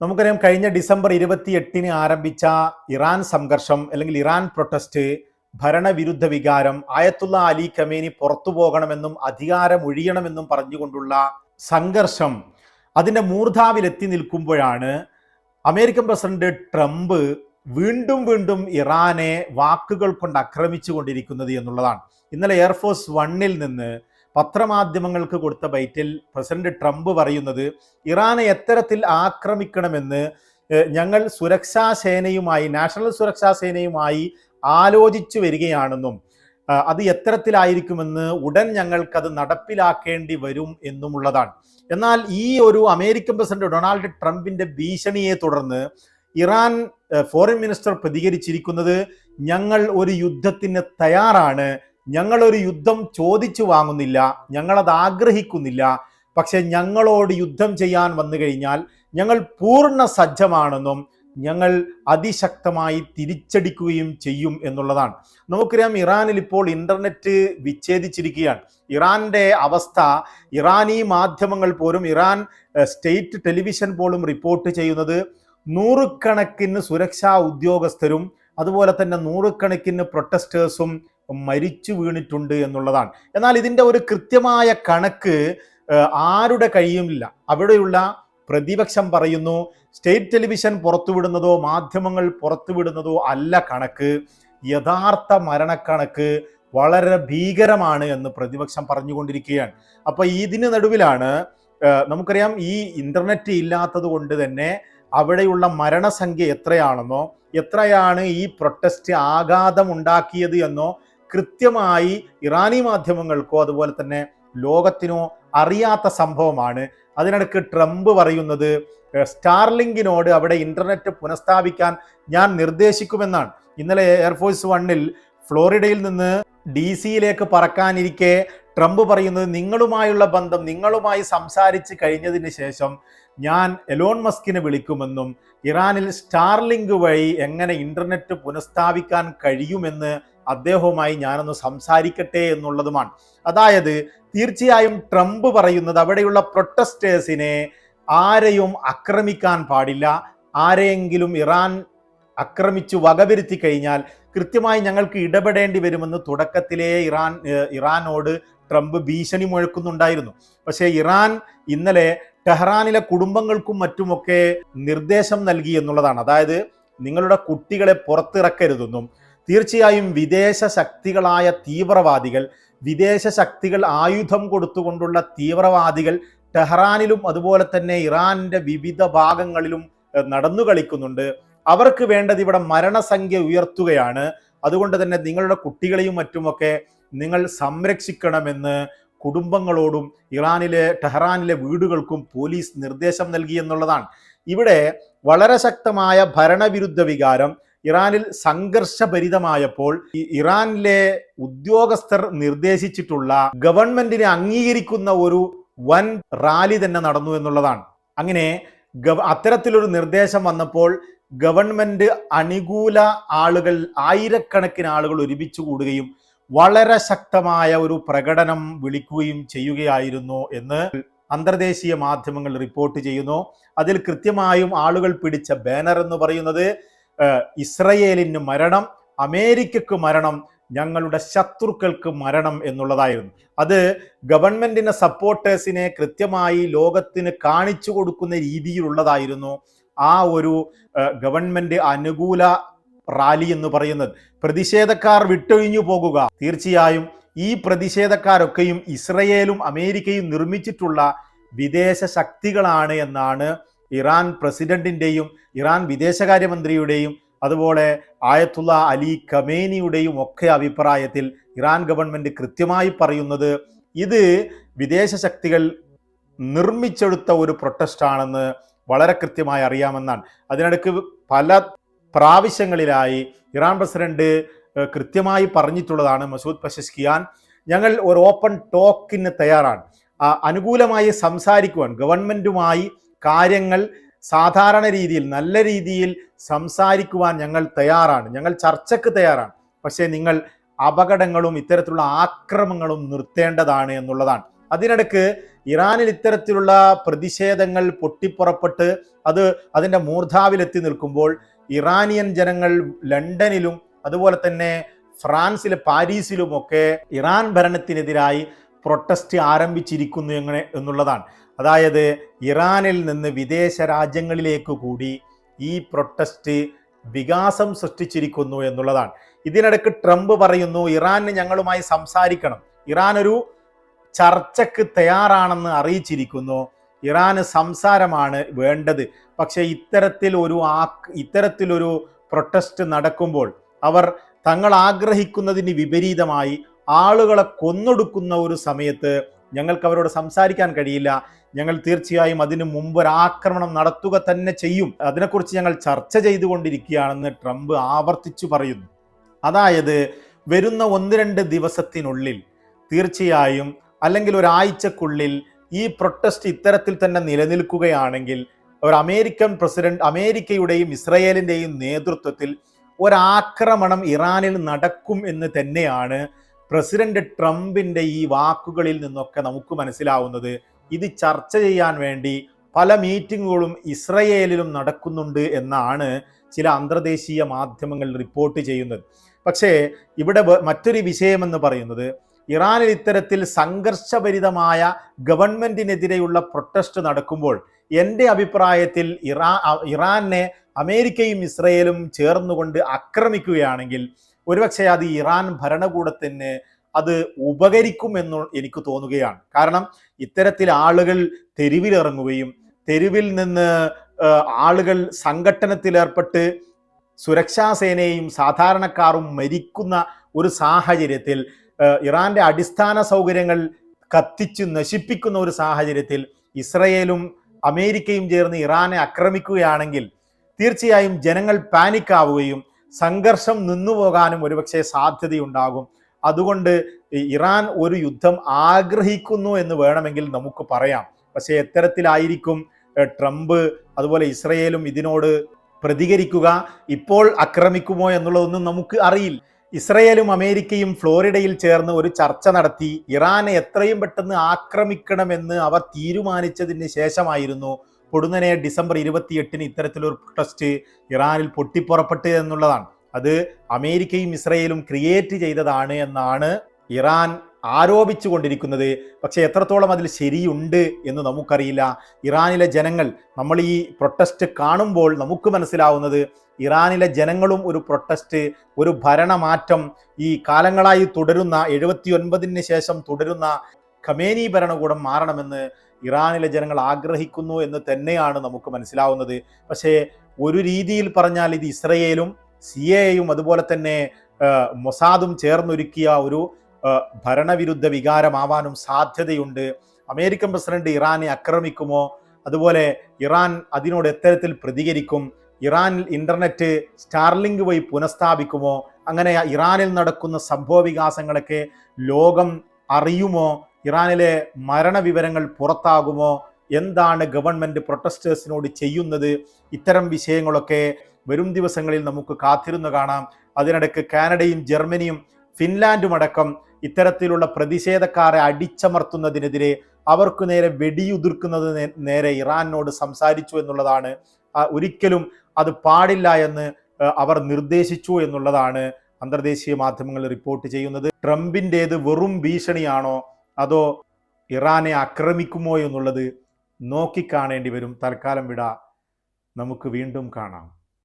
നമുക്കറിയാം കഴിഞ്ഞ ഡിസംബർ ഇരുപത്തി എട്ടിന് ആരംഭിച്ച ഇറാൻ സംഘർഷം അല്ലെങ്കിൽ ഇറാൻ പ്രൊട്ടസ്റ്റ് ഭരണവിരുദ്ധ വികാരം ആയത്തുള്ള അലി ഖമേനി പുറത്തു പോകണമെന്നും അധികാരം ഒഴിയണമെന്നും പറഞ്ഞുകൊണ്ടുള്ള സംഘർഷം അതിന്റെ മൂർധാവിലെത്തി നിൽക്കുമ്പോഴാണ് അമേരിക്കൻ പ്രസിഡന്റ് ട്രംപ് വീണ്ടും വീണ്ടും ഇറാനെ വാക്കുകൾ കൊണ്ട് ആക്രമിച്ചു കൊണ്ടിരിക്കുന്നത് എന്നുള്ളതാണ്. ഇന്നലെ എയർഫോഴ്സ് വണ്ണിൽ നിന്ന് പത്രമാധ്യമങ്ങൾക്ക് കൊടുത്ത ബൈറ്റിൽ പ്രസിഡന്റ് ട്രംപ് പറയുന്നത് ഇറാനെ എത്തരത്തിൽ ആക്രമിക്കണമെന്ന് ഞങ്ങൾ സുരക്ഷാ സേനയുമായി നാഷണൽ സുരക്ഷാ സേനയുമായി ആലോചിച്ചു വരികയാണെന്നും അത് എത്തരത്തിലായിരിക്കുമെന്ന് ഉടൻ ഞങ്ങൾക്കത് നടപ്പിലാക്കേണ്ടി വരും എന്നുമുള്ളതാണ്. എന്നാൽ ഈ ഒരു അമേരിക്കൻ പ്രസിഡന്റ് ഡൊണാൾഡ് ട്രംപിന്റെ ഭീഷണിയെ തുടർന്ന് ഇറാൻ ഫോറിൻ മിനിസ്റ്റർ പ്രതികരിച്ചിരിക്കുന്നത് ഞങ്ങൾ ഒരു യുദ്ധത്തിന് തയ്യാറാണ് ഞങ്ങൾ ഒരു യുദ്ധം ചോദിച്ചു വാങ്ങുന്നില്ല ഞങ്ങളത് ആഗ്രഹിക്കുന്നില്ല. പക്ഷെ ഞങ്ങളോട് യുദ്ധം ചെയ്യാൻ വന്നു കഴിഞ്ഞാൽ ഞങ്ങൾ പൂർണ സജ്ജമാണെന്നും ഞങ്ങൾ അതിശക്തമായി തിരിച്ചടിക്കുകയും ചെയ്യും എന്നുള്ളതാണ്. നമുക്കറിയാം ഇറാനിൽ ഇപ്പോൾ ഇന്റർനെറ്റ് വിച്ഛേദിച്ചിരിക്കുകയാണ്. ഇറാന്റെ അവസ്ഥ ഇറാനി മാധ്യമങ്ങൾ പോലും ഇറാൻ സ്റ്റേറ്റ് ടെലിവിഷൻ പോലും റിപ്പോർട്ട് ചെയ്യുന്നത് നൂറുകണക്കിന് സുരക്ഷാ ഉദ്യോഗസ്ഥരും അതുപോലെ തന്നെ നൂറുകണക്കിന് പ്രൊട്ടസ്റ്റേഴ്സും മരിച്ചു വീണിട്ടുണ്ട് എന്നുള്ളതാണ്. എന്നാൽ ഇതിന്റെ ഒരു കൃത്യമായ കണക്ക് ആരുടെ കഴിയുമില്ല അവിടെയുള്ള പ്രതിപക്ഷം പറയുന്നു സ്റ്റേറ്റ് ടെലിവിഷൻ പുറത്തുവിടുന്നതോ മാധ്യമങ്ങൾ പുറത്തുവിടുന്നതോ അല്ല കണക്ക്. യഥാർത്ഥ മരണക്കണക്ക് വളരെ ഭീകരമാണ് എന്ന് പ്രതിപക്ഷം പറഞ്ഞുകൊണ്ടിരിക്കുകയാണ്. അപ്പോൾ ഇതിന് നടുവിലാണ് നമുക്കറിയാം ഈ ഇന്റർനെറ്റ് ഇല്ലാത്തത് കൊണ്ട് തന്നെ അവിടെയുള്ള മരണസംഖ്യ എത്രയാണെന്നോ എത്രയാണ് ഈ പ്രൊട്ടസ്റ്റ് ആഘാതം ഉണ്ടാക്കിയത് എന്നോ കൃത്യമായി ഇറാനി മാധ്യമങ്ങൾക്കോ അതുപോലെ തന്നെ ലോകത്തിനോ അറിയാത്ത സംഭവമാണ്. അതിനിടയ്ക്ക് ട്രംപ് പറയുന്നത് സ്റ്റാർലിങ്കിനോട് അവിടെ ഇന്റർനെറ്റ് പുനഃസ്ഥാപിക്കാൻ ഞാൻ നിർദ്ദേശിക്കുമെന്നാണ്. ഇന്നലെ എയർഫോഴ്സ് വണ്ണിൽ ഫ്ലോറിഡയിൽ നിന്ന് ഡി സിയിലേക്ക് പറക്കാനിരിക്കെ ട്രംപ് പറയുന്നത് നിങ്ങളുമായുള്ള ബന്ധം നിങ്ങളുമായി സംസാരിച്ച് കഴിഞ്ഞതിന് ശേഷം ഞാൻ എലോൺ മസ്കിനെ വിളിക്കുമെന്നും ഇറാനിൽ സ്റ്റാർലിങ്ക് വഴി എങ്ങനെ ഇന്റർനെറ്റ് പുനഃസ്ഥാപിക്കാൻ കഴിയുമെന്ന് അദ്ദേഹവുമായി ഞാനൊന്ന് സംസാരിക്കട്ടെ എന്നുള്ളതുമാണ്. അതായത് തീർച്ചയായും ട്രംപ് പറയുന്നത് അവിടെയുള്ള പ്രൊട്ടസ്റ്റേഴ്സിനെ ആരെയും ആക്രമിക്കാൻ പാടില്ല. ആരെയെങ്കിലും ഇറാൻ ആക്രമിച്ചു വകവരുത്തി കഴിഞ്ഞാൽ കൃത്യമായി ഞങ്ങൾക്ക് ഇടപെടേണ്ടി വരുമെന്ന് തുടക്കത്തിലേ ഇറാൻ ഇറാനോട് ട്രംപ് ഭീഷണി മുഴക്കുന്നുണ്ടായിരുന്നു. പക്ഷേ ഇറാൻ ഇന്നലെ ടെഹ്റാനിലെ കുടുംബങ്ങൾക്കും മറ്റുമൊക്കെ നിർദ്ദേശം നൽകി എന്നുള്ളതാണ്. അതായത് നിങ്ങളുടെ കുട്ടികളെ പുറത്തിറക്കരുതെന്നും തീർച്ചയായും വിദേശ ശക്തികളായ തീവ്രവാദികൾ വിദേശ ശക്തികൾ ആയുധം കൊടുത്തുകൊണ്ടുള്ള തീവ്രവാദികൾ ടെഹ്റാനിലും അതുപോലെ തന്നെ ഇറാന്റെ വിവിധ ഭാഗങ്ങളിലും നടന്നു കളിക്കുന്നുണ്ട്. അവർക്ക് വേണ്ടത് ഇവിടെ മരണസംഖ്യ ഉയർത്തുകയാണ്. അതുകൊണ്ട് തന്നെ നിങ്ങളുടെ കുട്ടികളെയും മറ്റുമൊക്കെ നിങ്ങൾ സംരക്ഷിക്കണമെന്ന് കുടുംബങ്ങളോടും ഇറാനിലെ ടെഹ്റാനിലെ വീടുകൾക്കും പോലീസ് നിർദ്ദേശം നൽകി എന്നുള്ളതാണ്. ഇവിടെ വളരെ ശക്തമായ ഭരണവിരുദ്ധ വികാരം ഇറാനിൽ സംഘർഷഭരിതമായപ്പോൾ ഈ ഇറാനിലെ ഉദ്യോഗസ്ഥർ നിർദ്ദേശിച്ചിട്ടുള്ള ഗവൺമെന്റിനെ അംഗീകരിക്കുന്ന ഒരു വൻ റാലി തന്നെ നടന്നു എന്നുള്ളതാണ്. അങ്ങനെ ഗവ അത്തരത്തിലൊരു നിർദ്ദേശം വന്നപ്പോൾ ഗവൺമെന്റ് അനുകൂല ആളുകൾ ആയിരക്കണക്കിന് ആളുകൾ ഒരുമിച്ച് കൂടുകയും വളരെ ശക്തമായ ഒരു പ്രകടനം വിളിക്കുകയും ചെയ്യുകയായിരുന്നു എന്ന് അന്തർദേശീയ മാധ്യമങ്ങൾ റിപ്പോർട്ട് ചെയ്യുന്നു. അതിൽ കൃത്യമായും ആളുകൾ പിടിച്ച ബാനർ എന്ന് പറയുന്നത് ഇസ്രയേലിന് മരണം അമേരിക്കക്ക് മരണം ഞങ്ങളുടെ ശത്രുക്കൾക്ക് മരണം എന്നുള്ളതായിരുന്നു. അത് ഗവൺമെന്റിന്റെ സപ്പോർട്ടേഴ്സിനെ കൃത്യമായി ലോകത്തിന് കാണിച്ചു കൊടുക്കുന്ന രീതിയിലുള്ളതായിരുന്നു ആ ഒരു ഗവൺമെന്റ് അനുകൂല റാലി എന്ന് പറയുന്നത്. പ്രതിഷേധക്കാർ വിട്ടൊഴിഞ്ഞു പോകുക. തീർച്ചയായും ഈ പ്രതിഷേധക്കാരൊക്കെയും ഇസ്രയേലും അമേരിക്കയും നിർമ്മിച്ചിട്ടുള്ള വിദേശ ശക്തികളാണ് എന്നാണ് ഇറാൻ പ്രസിഡന്റിന്റെയും ഇറാൻ വിദേശകാര്യമന്ത്രിയുടെയും അതുപോലെ ആയത്തുള്ള അലി ഖമേനിയുടെയും ഒക്കെ അഭിപ്രായത്തിൽ ഇറാൻ ഗവൺമെന്റ് കൃത്യമായി പറയുന്നത് ഇത് വിദേശ ശക്തികൾ നിർമ്മിച്ചെടുത്ത ഒരു പ്രൊട്ടസ്റ്റാണെന്ന് വളരെ കൃത്യമായി അറിയാമെന്നാണ്. അതിനിടയ്ക്ക് പല പ്രാവശ്യങ്ങളിലായി ഇറാൻ പ്രസിഡന്റ് കൃത്യമായി പറഞ്ഞിട്ടുള്ളതാണ് മസൂദ് പഷസ്കിയാൻ. ഞങ്ങൾ ഒരു ഓപ്പൺ ടോക്കിന് തയ്യാറാണ്. അനുകൂലമായി സംസാരിക്കുവാൻ ഗവൺമെന്റുമായി കാര്യങ്ങൾ സാധാരണ രീതിയിൽ നല്ല രീതിയിൽ സംസാരിക്കുവാൻ ഞങ്ങൾ തയ്യാറാണ്. ഞങ്ങൾ ചർച്ചയ്ക്ക് തയ്യാറാണ്. പക്ഷേ നിങ്ങൾ അപകടങ്ങളും ഇത്തരത്തിലുള്ള ആക്രമങ്ങളും നിർത്തേണ്ടതാണ് എന്നുള്ളതാണ്. അതിനിടക്ക് ഇറാനിൽ ഇത്തരത്തിലുള്ള പ്രതിഷേധങ്ങൾ പൊട്ടിപ്പുറപ്പെട്ട് അത് അതിന്റെ മൂർധാവിലെത്തി നിൽക്കുമ്പോൾ ഇറാനിയൻ ജനങ്ങൾ ലണ്ടനിലും അതുപോലെ തന്നെ ഫ്രാൻസിലെ പാരീസിലുമൊക്കെ ഇറാൻ ഭരണത്തിനെതിരായി പ്രൊട്ടസ്റ്റ് ആരംഭിച്ചിരിക്കുന്നു എങ്ങനെ എന്നുള്ളതാണ്. അതായത് ഇറാനിൽ നിന്ന് വിദേശ രാജ്യങ്ങളിലേക്ക് കൂടി ഈ പ്രൊട്ടസ്റ്റ് വികാസം സൃഷ്ടിച്ചിരിക്കുന്നു എന്നുള്ളതാണ്. ഇതിനിടയ്ക്ക് ട്രംപ് പറയുന്നു ഇറാന് ഞങ്ങളുമായി സംസാരിക്കണം. ഇറാൻ ഒരു ചർച്ചയ്ക്ക് തയ്യാറാണെന്ന് അറിയിച്ചിരിക്കുന്നു. ഇറാന് സംസാരമാണ് വേണ്ടത്. പക്ഷേ ഇത്തരത്തിൽ ഒരു ആ ഇത്തരത്തിലൊരു പ്രൊട്ടസ്റ്റ് നടക്കുമ്പോൾ അവർ തങ്ങൾ ആഗ്രഹിക്കുന്നതിന് വിപരീതമായി ആളുകളെ കൊന്നൊടുക്കുന്ന ഒരു സമയത്ത് ഞങ്ങൾക്ക് അവരോട് സംസാരിക്കാൻ കഴിയില്ല. ഞങ്ങൾ തീർച്ചയായും അതിനു മുമ്പ് ഒരു ആക്രമണം നടത്തുക തന്നെ ചെയ്യും. അതിനെക്കുറിച്ച് ഞങ്ങൾ ചർച്ച ചെയ്തുകൊണ്ടിരിക്കുകയാണെന്ന് ട്രംപ് ആവർത്തിച്ചു പറയുന്നു. അതായത് വരുന്ന ഒന്ന് രണ്ട് ദിവസത്തിനുള്ളിൽ തീർച്ചയായും അല്ലെങ്കിൽ ഒരാഴ്ചക്കുള്ളിൽ ഈ പ്രൊട്ടസ്റ്റ് ഇത്തരത്തിൽ തന്നെ നിലനിൽക്കുകയാണെങ്കിൽ ഒരു അമേരിക്കൻ പ്രസിഡന്റ് അമേരിക്കയുടെയും ഇസ്രയേലിന്റെയും നേതൃത്വത്തിൽ ഒരാക്രമണം ഇറാനിൽ നടക്കും എന്ന് തന്നെയാണ് പ്രസിഡന്റ് ട്രംപിന്റെ ഈ വാക്കുകളിൽ നിന്നൊക്കെ നമുക്ക് മനസ്സിലാവുന്നത് ഇത് ചർച്ച ചെയ്യാൻ വേണ്ടി പല മീറ്റിങ്ങുകളും ഇസ്രയേലിലും നടക്കുന്നുണ്ട് എന്നാണ് ചില അന്തർദേശീയ മാധ്യമങ്ങൾ റിപ്പോർട്ട് ചെയ്യുന്നത്. പക്ഷേ ഇവിടെ മറ്റൊരു വിഷയമെന്ന് പറയുന്നത് ഇറാനിൽ ഇത്തരത്തിൽ സംഘർഷഭരിതമായ ഗവൺമെന്റിനെതിരെയുള്ള പ്രൊട്ടസ്റ്റ് നടക്കുമ്പോൾ എന്റെ അഭിപ്രായത്തിൽ ഇറാ ഇറാനെ അമേരിക്കയും ഇസ്രയേലും ചേർന്നുകൊണ്ട് ആക്രമിക്കുകയാണെങ്കിൽ ഒരുപക്ഷെ അത് ഇറാൻ ഭരണകൂടത്തിന് അത് ഉപകരിക്കുമെന്ന് എനിക്ക് തോന്നുകയാണ്. കാരണം ഇത്തരത്തിൽ ആളുകൾ തെരുവിലിറങ്ങുകയും തെരുവിൽ നിന്ന് ആളുകൾ സംഘട്ടനത്തിലേർപ്പെട്ട് സുരക്ഷാ സേനയും സാധാരണക്കാരും മരിക്കുന്ന ഒരു സാഹചര്യത്തിൽ ഇറാന്റെ അടിസ്ഥാന സൗകര്യങ്ങൾ കത്തിച്ച് നശിപ്പിക്കുന്ന ഒരു സാഹചര്യത്തിൽ ഇസ്രയേലും അമേരിക്കയും ചേർന്ന് ഇറാനെ ആക്രമിക്കുകയാണെങ്കിൽ തീർച്ചയായും ജനങ്ങൾ പാനിക് ആവുകയും സംഘർഷം നിന്നുപോകാനും ഒരുപക്ഷെ സാധ്യതയുണ്ടാകും. അതുകൊണ്ട് ഇറാൻ ഒരു യുദ്ധം ആഗ്രഹിക്കുന്നു എന്ന് വേണമെങ്കിൽ നമുക്ക് പറയാം. പക്ഷേ എത്തരത്തിലായിരിക്കും ട്രംപ് അതുപോലെ ഇസ്രയേലും ഇതിനോട് പ്രതികരിക്കുക. ഇപ്പോൾ ആക്രമിക്കുമോ എന്നുള്ളതൊന്നും നമുക്ക് അറിയില്ല. ഇസ്രയേലും അമേരിക്കയും ഫ്ലോറിഡയിൽ ചേർന്ന് ഒരു ചർച്ച നടത്തി ഇറാനെ എത്രയും പെട്ടെന്ന് ആക്രമിക്കണമെന്ന് അവർ തീരുമാനിച്ചതിന് ശേഷമായിരുന്നു പൊടുന്നനെ ഡിസംബർ ഇരുപത്തിയെട്ടിന് ഇത്തരത്തിലൊരു പ്രൊട്ടസ്റ്റ് ഇറാനിൽ പൊട്ടിപ്പുറപ്പെട്ടു എന്നുള്ളതാണ്. അത് അമേരിക്കയും ഇസ്രയേലും ക്രിയേറ്റ് ചെയ്തതാണ് എന്നാണ് ഇറാൻ ആരോപിച്ചു കൊണ്ടിരിക്കുന്നത് പക്ഷേ എത്രത്തോളം അതിൽ ശരിയുണ്ട് എന്ന് നമുക്കറിയില്ല. ഇറാനിലെ ജനങ്ങൾ നമ്മൾ ഈ പ്രൊട്ടസ്റ്റ് കാണുമ്പോൾ നമുക്ക് മനസ്സിലാവുന്നത് ഇറാനിലെ ജനങ്ങളും ഒരു പ്രൊട്ടസ്റ്റ് ഒരു ഭരണമാറ്റം ഈ കാലങ്ങളായി തുടരുന്ന എഴുപത്തി ഒൻപതിന് ശേഷം തുടരുന്ന ഖമേനി ഭരണകൂടം മാറണമെന്ന് ഇറാനിലെ ജനങ്ങൾ ആഗ്രഹിക്കുന്നു എന്ന് തന്നെയാണ് നമുക്ക് മനസ്സിലാവുന്നത്. പക്ഷേ ഒരു രീതിയിൽ പറഞ്ഞാൽ ഇത് ഇസ്രയേലും സി എയും അതുപോലെ തന്നെ മൊസാദും ചേർന്നൊരുക്കിയ ഒരു ഭരണവിരുദ്ധ വികാരമാവാനും സാധ്യതയുണ്ട്. അമേരിക്കൻ പ്രസിഡന്റ് ഇറാനെ ആക്രമിക്കുമോ? അതുപോലെ ഇറാൻ അതിനോട് എത്തരത്തിൽ പ്രതികരിക്കും. ഇറാനിൽ ഇന്റർനെറ്റ് സ്റ്റാർലിങ്ക് വഴി പുനഃസ്ഥാപിക്കുമോ? അങ്ങനെ ഇറാനിൽ നടക്കുന്ന സംഭവ വികാസങ്ങളൊക്കെ ലോകം അറിയുമോ? ഇറാനിലെ മരണവിവരങ്ങൾ പുറത്താകുമോ? എന്താണ് ഗവൺമെന്റ് പ്രൊട്ടസ്റ്റേഴ്സിനോട് ചെയ്യുന്നത്? ഇത്തരം വിഷയങ്ങളൊക്കെ വരും ദിവസങ്ങളിൽ നമുക്ക് കാത്തിരുന്നു കാണാം. അതിനിടയ്ക്ക് കാനഡയും ജർമ്മനിയും ഫിൻലാൻഡും അടക്കം ഇത്തരത്തിലുള്ള പ്രതിഷേധക്കാരെ അടിച്ചമർത്തുന്നതിനെതിരെ അവർക്ക് നേരെ വെടിയുതിർക്കുന്നത് നേരെ ഇറാനോട് സംസാരിച്ചു എന്നുള്ളതാണ്. ഒരിക്കലും അത് പാടില്ല എന്ന് അവർ നിർദ്ദേശിച്ചു എന്നുള്ളതാണ് അന്തർദേശീയ മാധ്യമങ്ങൾ റിപ്പോർട്ട് ചെയ്യുന്നത്. ട്രംപിന്റേത് വെറും ഭീഷണിയാണോ? അതോ ഇറാനെ ആക്രമിക്കുമോ എന്നുള്ളത് നോക്കിക്കാണേണ്ടി വരും. തൽക്കാലം വിട. നമുക്ക് വീണ്ടും കാണാം.